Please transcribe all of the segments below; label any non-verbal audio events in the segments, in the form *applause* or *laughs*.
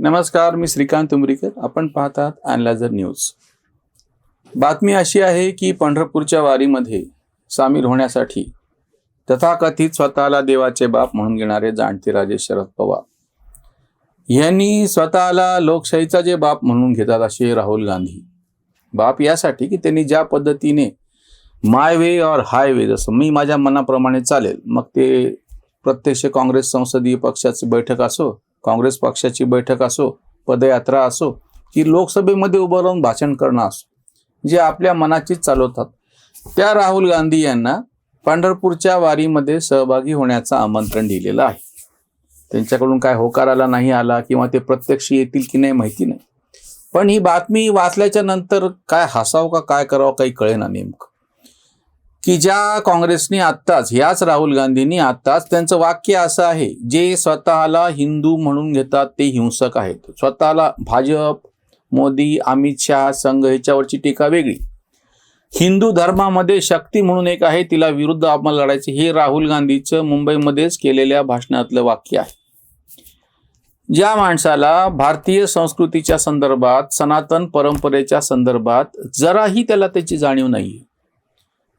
नमस्कार मी श्रीकांत उमरीकर. आपण पाहतात अनलाझर न्यूज. बातमी अशी आहे की पंढरपूरच्या वारीमध्ये सामील होण्यासाठी तथाकथित स्वतःला देवाचे बाप म्हणून घेणारे जाणते राजे शरद पवार. यांनी स्वतःला लोकशाहीचा जे बाप म्हणून घेतात असे राहुल गांधी. बाप यासाठी की त्यांनी ज्या पद्धतीने माय वे और हायवे जसं मी माझ्या मनाप्रमाणे चालेल मग ते प्रत्यक्ष काँग्रेस संसदीय पक्षाची बैठक असो काँग्रेस पक्षाची बैठक असो पदयात्रा असो की लोकसभेमध्ये उभं राहून भाषण करणं असो जे आपल्या मनाचीच चालवतात. त्या राहुल गांधी यांना पंढरपूरच्या वारीमध्ये सहभागी होण्याचं आमंत्रण दिलेलं आहे. त्यांच्याकडून काय होकार आला नाही आला किंवा ते प्रत्यक्ष येतील की नाही माहिती नाही. पण ही बातमी वाचल्याच्या नंतर काय हसावं का काय करावं काही कळेना नेमकं. की ज्या काँग्रेसने आत्ताच ह्याच राहुल गांधींनी आत्ताच त्यांचं वाक्य असं आहे जे स्वतःला हिंदू म्हणून घेतात ते हिंसक आहेत. स्वतःला भाजप मोदी अमित शहा संघ ह्याच्यावरची टीका वेगळी. हिंदू धर्मामध्ये शक्ती म्हणून एक आहे तिला विरुद्ध आम्हाला लढायचे. हे राहुल गांधीचं मुंबईमध्येच केलेल्या भाषणातलं वाक्य आहे. ज्या माणसाला भारतीय संस्कृतीच्या संदर्भात सनातन परंपरेच्या संदर्भात जराही त्याला त्याची जाणीव नाहीये.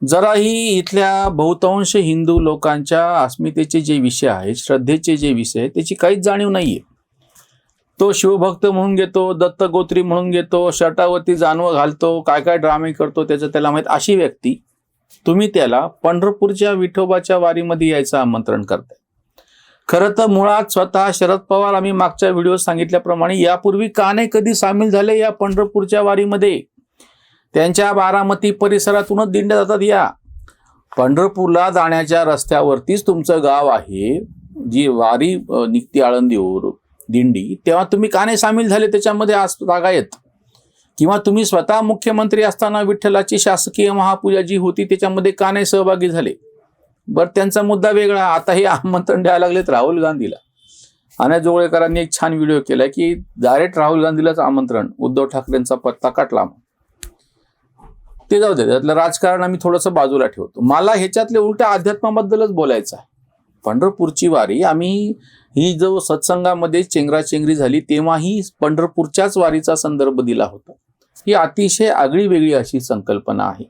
जराही इथल्या बहुतांश हिंदू लोकांच्या अस्मितेचे जे विषय आहेत श्रद्धेचे जे विषय आहेत त्याची काहीच जाणीव नाहीये. तो शिवभक्त म्हणून घेतो दत्तगोत्री म्हणून घेतो शटावरती जानवं घालतो काय काय ड्रामे करतो त्याचं त्याला माहीत अशी व्यक्ती तुम्ही त्याला पंढरपूरच्या विठोबाच्या वारीमध्ये यायचं आमंत्रण करताय. खरं तर मुळात स्वतः शरद पवार आम्ही मागच्या व्हिडिओ सांगितल्याप्रमाणे यापूर्वी का नाही कधी सामील झाले या पंढरपूरच्या वारीमध्ये? त्यांच्या बारामती परिसरातूनच दिंड्या जातात या. पंढरपूरला जाण्याच्या रस्त्यावरतीच तुमचं गाव आहे. जी वारी निघती आळंदीवर दिंडी तेव्हा तुम्ही का नाही सामील झाले? त्याच्यामध्ये आज जागा आहेत. किंवा तुम्ही स्वतः मुख्यमंत्री असताना विठ्ठलाची शासकीय महापूजा जी होती त्याच्यामध्ये का नाही सहभागी झाले? बरं त्यांचा मुद्दा वेगळा. आता हे आमंत्रण द्यायला लागलेत राहुल गांधीला. अनय जोगळेकरांनी एक छान व्हिडिओ केला की डायरेक्ट राहुल गांधीलाच आमंत्रण. उद्धव ठाकरेंचा पत्ता काटला ते जाऊ दे त्यातलं राजकारण आम्ही थोडंसं बाजूला ठेवतो. मला ह्याच्यातल्या उलट्या अध्यात्माबद्दलच बोलायचं आहे. पंढरपूरची वारी आम्ही ही जो सत्संगामध्ये चेंगराचेंगरी झाली तेव्हाही पंढरपूरच्याच वारीचा संदर्भ दिला होता. ही अतिशय आगळी वेगळी अशी संकल्पना आहे.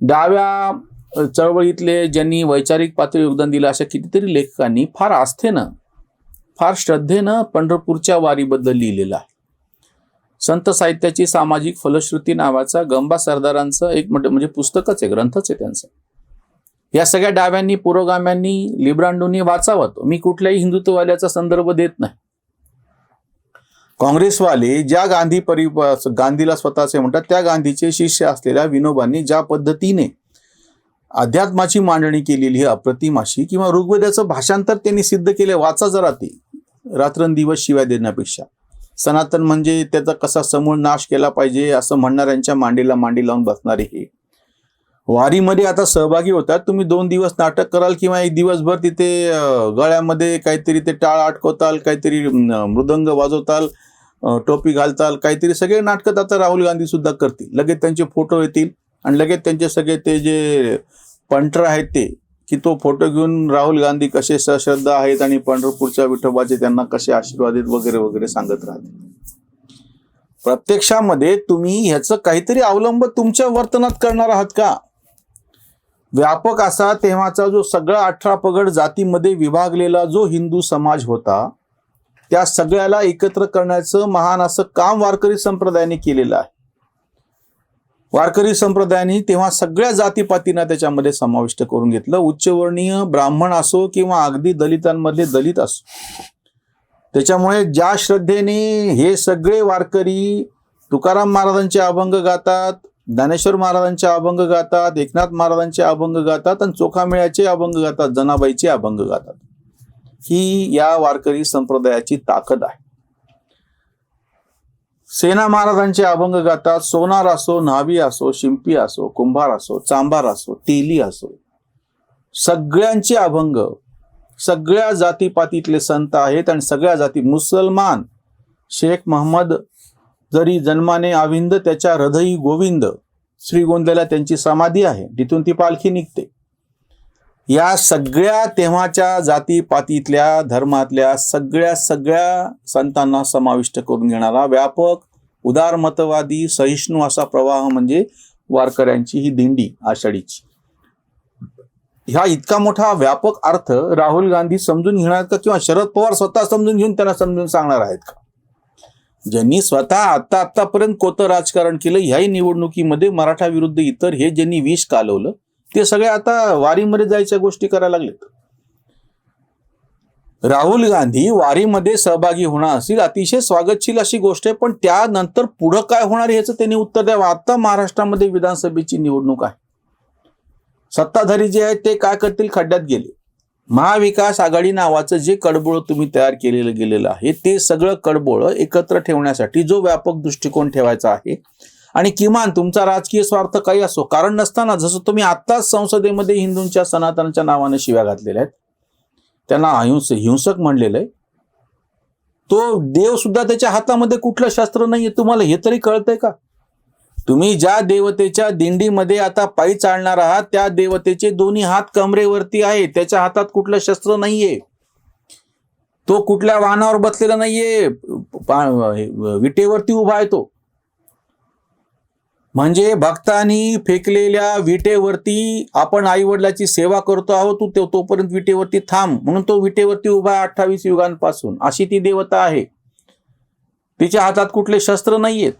डाव्या चळवळीतले ज्यांनी वैचारिक पातळी योगदान दिलं अशा कितीतरी लेखकांनी फार आस्थेनं फार श्रद्धेनं पंढरपूरच्या वारीबद्दल लिहिलेलं आहे. संत साहित्याची सामाजिक फलश्रुती नावाचा गंबा सरदारांचं एक म्हणजे-, म्हणजे पुस्तकच आहे ग्रंथच आहे त्यांचं. या सगळ्या डाव्यांनी पुरोगाम्यांनी लिब्रांडोनी वाचावं तो. मी कुठल्याही हिंदुत्ववाल्याचा संदर्भ देत नाही. काँग्रेसवाले ज्या गांधी परि गांधीला स्वतःचे म्हणतात त्या गांधीचे शिष्य असलेल्या विनोबांनी ज्या पद्धतीने अध्यात्माची मांडणी केलेली ही अप्रतिम अशी किंवा ऋग्वेदाचं भाषांतर त्यांनी सिद्ध केले वाचा जरा ते. रात्रंदिवस शिवाय देण्यापेक्षा. सनातन म्हणजे त्याचा कसा समूळ नाश केला पाहिजे असं म्हणणाऱ्यांच्या मांडीला मांडी लावून बसणारे हे. वारीमध्ये आता सहभागी होतात. तुम्ही दोन दिवस नाटक कराल किंवा एक दिवसभर तिथे गळ्यामध्ये काहीतरी ते टाळ अटकवताल काहीतरी मृदंग वाजवताल टोपी घालताल काहीतरी सगळे नाटकं आता राहुल गांधी सुद्धा करतील. लगेच त्यांचे फोटो येतील आणि लगेच त्यांचे सगळे ते जे पंटर आहेत ते की तो फोटो घेऊन राहुल गांधी कसे सश्रद्धा आहेत आणि पंढरपूरच्या विठोबाचे त्यांना कसे आशीर्वाद आहेत वगैरे वगैरे सांगत राहतील प्रत्यक्षामध्ये तुम्ही ह्याचं काहीतरी अवलंब तुमच्या वर्तनात करणार आहात का? व्यापक असा तेव्हाचा जो सगळा अठरा पगड जातीमध्ये विभागलेला जो हिंदू समाज होता त्या सगळ्याला एकत्र करण्याचं महान असं काम वारकरी संप्रदायाने केलेलं आहे. वारकरी संप्रदायाने तेव्हा सगळ्या जातीपातींना त्याच्यामध्ये समाविष्ट करून घेतलं. उच्चवर्णीय ब्राह्मण असो किंवा अगदी दलितांमधले दलित असो. त्याच्यामुळे ज्या श्रद्धेने हे सगळे वारकरी तुकाराम महाराजांचे अभंग गातात ज्ञानेश्वर महाराजांचे अभंग गातात एकनाथ महाराजांचे अभंग गातात आणि चोखामेळ्याचे अभंग गातात जनाबाईचे अभंग गातात. ही या वारकरी संप्रदायाची ताकद आहे. सेना महाराजांचे अभंग गातात सोनार असो न्हावी असो शिंपी असो कुंभार असो चांभार असो तेली असो. सगळ्यांचे अभंग सगळ्या जातीपातीतले संत आहेत आणि सगळ्या जाती मुसलमान. शेख महम्मद जरी जन्माने आविंद त्याच्या हृदयी गोविंद श्रीगोंद्याला त्यांची समाधी आहे. तिथून ती पालखी निघते. या सगळ्या तेव्हाच्या जातीपातीतल्या धर्मातल्या सगळ्या सगळ्या संतांना समाविष्ट करून घेणारा व्यापक उदारमतवादी सहिष्णू असा प्रवाह म्हणजे वारकऱ्यांची ही दिंडी आषाढीची. ह्या इतका मोठा व्यापक अर्थ राहुल गांधी समजून घेणार का किंवा शरद पवार स्वतः समजून घेऊन त्यांना समजून सांगणार आहेत का? ज्यांनी स्वतः आता आतापर्यंत कोतं राजकारण केलं ह्याही निवडणुकीमध्ये मराठा विरुद्ध इतर हे ज्यांनी विष कालवलं ते सगळे आता वारीमध्ये जायच्या गोष्टी करायला लागलेत. राहुल गांधी वारीमध्ये सहभागी होणार असतील अतिशय स्वागतशील अशी गोष्ट आहे पण त्यानंतर पुढं काय होणार याचं त्यांनी उत्तर द्यावं. आता महाराष्ट्रामध्ये विधानसभेची निवडणूक आहे. सत्ताधारी जे आहेत ते काय करतील? खड्ड्यात गेले. महाविकास आघाडी नावाचं जे कडबोळ तुम्ही तयार केलेलं गेलेलं आहे ते सगळं कडबोळ एकत्र ठेवण्यासाठी जो व्यापक दृष्टिकोन ठेवायचा आहे आणि किमान तुमचा राजकीय स्वार्थ काही असो कारण नसताना जसं तुम्ही आत्ताच संसदेमध्ये हिंदूंच्या सनातनच्या नावाने शिव्या घातलेल्या आहेत त्यांना अहिंस हिंसक म्हणलेलं आहे. तो देव सुद्धा त्याच्या हातामध्ये कुठलं शास्त्र नाहीये तुम्हाला हे तरी कळतंय का? तुम्ही ज्या देवतेच्या दिंडीमध्ये आता पायी चालणार आहात त्या देवतेचे दोन्ही हात कमरेवरती आहे त्याच्या हातात कुठलं शस्त्र नाहीये. तो कुठल्या वाहनावर बसलेला नाहीये विटेवरती उभा आहे तो. म्हणजे भक्तांनी फेकलेल्या विटेवरती आपण आई वडिलाची सेवा करतो आहोत तू तो- तोपर्यंत विटेवरती थांब. म्हणून तो विटेवरती उभा आहे अठ्ठावीस युगांपासून. अशी ती देवता आहे. तिच्या हातात कुठले शस्त्र नाहीयेत.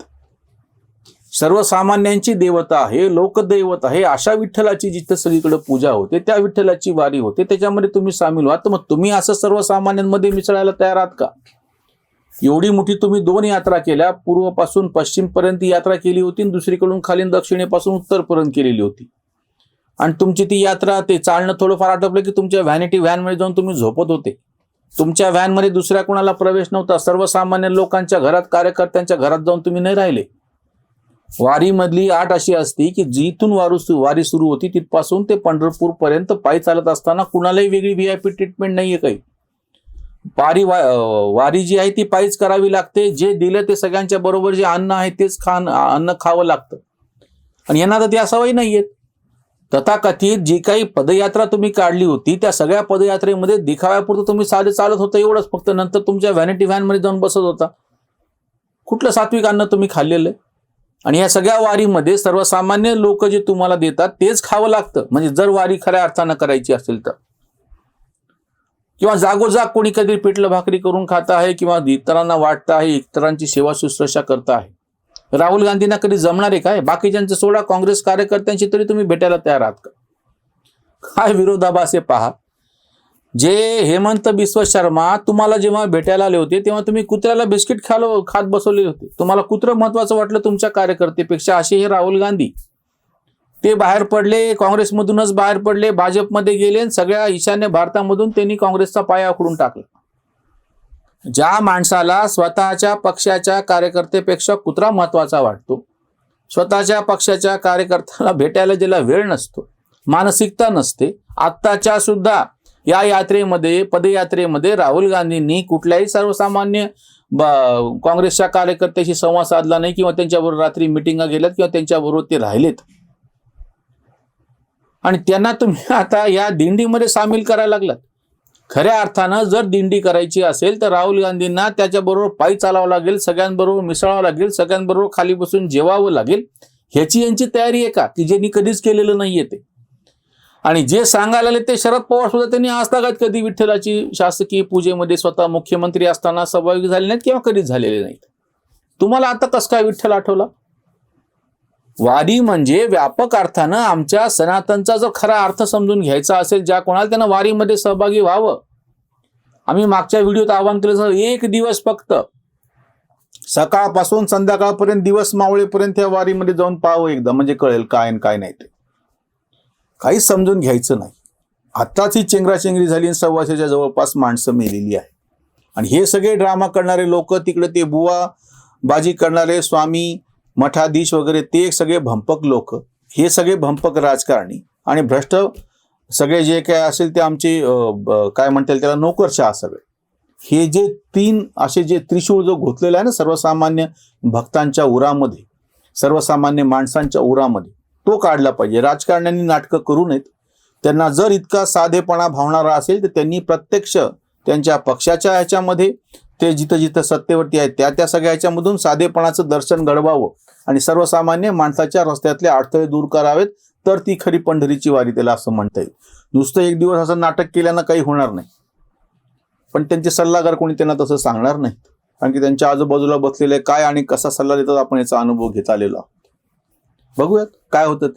सर्वसामान्यांची देवता आहे लोकदैवत आहे. अशा विठ्ठलाची जिथं सगळीकडे पूजा होते त्या विठ्ठलाची वारी होते. त्याच्यामध्ये तुम्ही सामील व्हा. तर मग तुम्ही असं सर्वसामान्यांमध्ये मिसळायला तयार आहात का? एवढी मोठी तुम्ही दोन यात्रा केल्या पूर्वपासून पश्चिमपर्यंत यात्रा केली होती दुसरीकडून खालीन दक्षिणेपासून उत्तरपर्यंत केलेली होती. आणि तुमची ती यात्रा ते चालणं थोडंफार आटपलं की तुमच्या व्हॅनिटी व्हॅनमध्ये जाऊन तुम्ही झोपत होते. तुमच्या व्हॅनमध्ये दुसऱ्या कोणाला प्रवेश नव्हता. सर्वसामान्य लोकांच्या घरात कार्यकर्त्यांच्या घरात जाऊन तुम्ही नाही राहिले. वारीमधली आठ अशी असती की जिथून वारू वारी सुरू होती तिथपासून ते पंढरपूरपर्यंत पायी चालत असताना कुणालाही वेगळी व्ही आय पी ट्रीटमेंट नाहीये काही. पारी वा वारी जी आहे ती पायीच करावी लागते. जे दिलं ते सगळ्यांच्या बरोबर जे अन्न आहे तेच खान अन्न खावं लागतं. आणि यांना तर ती सवयी नाहीयेत. तथाकथित जी काही पदयात्रा तुम्ही काढली होती त्या सगळ्या पदयात्रेमध्ये दिखाव्यापुरतं तुम्ही साधे चालत होतं एवढंच. फक्त नंतर तुमच्या व्हॅनिटी व्हॅनमध्ये जाऊन बसत होता. कुठलं सात्विक अन्न तुम्ही खाल्लेलं आहे? आणि या सगळ्या वारीमध्ये सर्वसामान्य लोक जे तुम्हाला देतात तेच खावं लागतं. म्हणजे जर वारी खऱ्या अर्थानं करायची असेल तर. किंवा जागोजाग कोणी कधी पिठलं भाकरी करून खात आहे किंवा इतरांना वाटत आहे इतरांची सेवा शुश्रूषा करत आहे. राहुल गांधींना कधी जमणार आहे काय? बाकीच्यांचं सोडा काँग्रेस कार्यकर्त्यांशी तरी तुम्ही भेटायला तयार आहात का? काय विरोधाभास हे पहा. जे हेमंत बिस्व शर्मा तुम्हाला जेव्हा भेटायला आले होते तेव्हा तुम्ही कुत्र्याला बिस्किट खालो खात बसवले होते. तुम्हाला कुत्रं महत्वाचं वाटलं तुमच्या कार्यकर्तेपेक्षा? असे हे राहुल गांधी. ते बाहेर पडले काँग्रेसमधूनच बाहेर पडले भाजपमध्ये गेले आणि सगळ्या ईशान्य भारतामधून त्यांनी काँग्रेसचा पाया उखडून टाकला. ज्या माणसाला स्वतःच्या पक्षाच्या कार्यकर्तेपेक्षा कुत्रा महत्त्वाचा वाटतो स्वतःच्या पक्षाच्या कार्यकर्त्याला भेटायला ज्याला वेळ नसतो मानसिकता नसते आत्ताच्या सुद्धा या यात्रेमध्ये पदयात्रेमध्ये राहुल गांधींनी कुठल्याही सर्वसामान्य ब- काँग्रेसच्या कार्यकर्त्याशी संवाद साधला नाही किंवा त्यांच्याबरोबर रात्री मिटिंगा गेल्यात किंवा त्यांच्याबरोबर ते राहिलेत. आणि त्यांना तुम्ही *laughs* आता या दिंडीमध्ये सामील करायला लागलात. खऱ्या अर्थानं जर दिंडी करायची असेल तर राहुल गांधींना त्याच्याबरोबर पायी चालावं लागेल सगळ्यांबरोबर मिसळावं लागेल सगळ्यांबरोबर खाली बसून जेवावं लागेल ह्याची यांची तयारी आहे का? की ज्यांनी कधीच केलेलं नाहीये ते. आणि जे सांगायला आले ते शरद पवार सुद्धा त्यांनी आजतागात कधी विठ्ठलाची शासकीय पूजेमध्ये स्वतः मुख्यमंत्री असताना सहभागी झाले नाहीत किंवा कधीच झालेले नाहीत. तुम्हाला आता कसं काय विठ्ठल आठवला? वारी म्हणजे व्यापक अर्थानं आमच्या सनातनचा जर खरा अर्थ समजून घ्यायचा असेल ज्या कोणाला त्यांना वारीमध्ये सहभागी व्हावं. आम्ही मागच्या व्हिडिओत आवाहन केलं सर एक दिवस फक्त. सकाळपासून संध्याकाळपर्यंत दिवस मावळेपर्यंत या वारीमध्ये जाऊन पाहावं एकदा म्हणजे कळेल काय आणि काय नाही ते. काहीच समजून घ्यायचं नाही. आत्ताच ही चेंगराचेंगरी झाली आणि सव्वाशेच्या जवळपास माणसं मेलेली आहे. आणि हे सगळे ड्रामा करणारे लोक तिकडे ते बुवा बाजी करणारे स्वामी मठाधीश वगैरे ते सगळे भंपक लोक हे सगळे भंपक राजकारणी आणि भ्रष्ट सगळे जे काय असेल ते आमचे ब- काय म्हणता येईल त्याला नोकरशहा सगळे हे जे तीन असे जे त्रिशूळ जो घोतलेला आहे ना सर्वसामान्य भक्तांच्या उरामध्ये सर्वसामान्य माणसांच्या उरामध्ये तो काढला पाहिजे. राजकारण्यांनी नाटकं करू नयेत. त्यांना जर इतका साधेपणा भावणारा असेल तर त्यांनी प्रत्यक्ष त्यांच्या पक्षाच्या ह्याच्यामध्ये ते जिथं जिथं सत्तेवरती आहेत त्या त्या सगळ्या ह्याच्यामधून साधेपणाचं दर्शन घडवावं आणि सर्वसामान्य माणसाच्या रस्त्यातले अडथळे दूर करावेत तर ती खरी पंढरीची वारी त्याला असं म्हणता येईल. नुसतं एक दिवस असं नाटक केल्यानं काही होणार नाही. पण त्यांचे सल्लागार कोणी त्यांना तसं सांगणार नाही. कारण की त्यांच्या आजूबाजूला बसलेले काय आणि कसा सल्ला देतात आपण याचा अनुभव घेत आलेलो आहोत. बघूयात काय होतं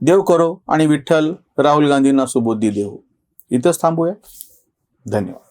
देव करो आणि विठ्ठल राहुल गांधींना सुबुद्धी देव. इथंच थांबूया. धन्यवाद.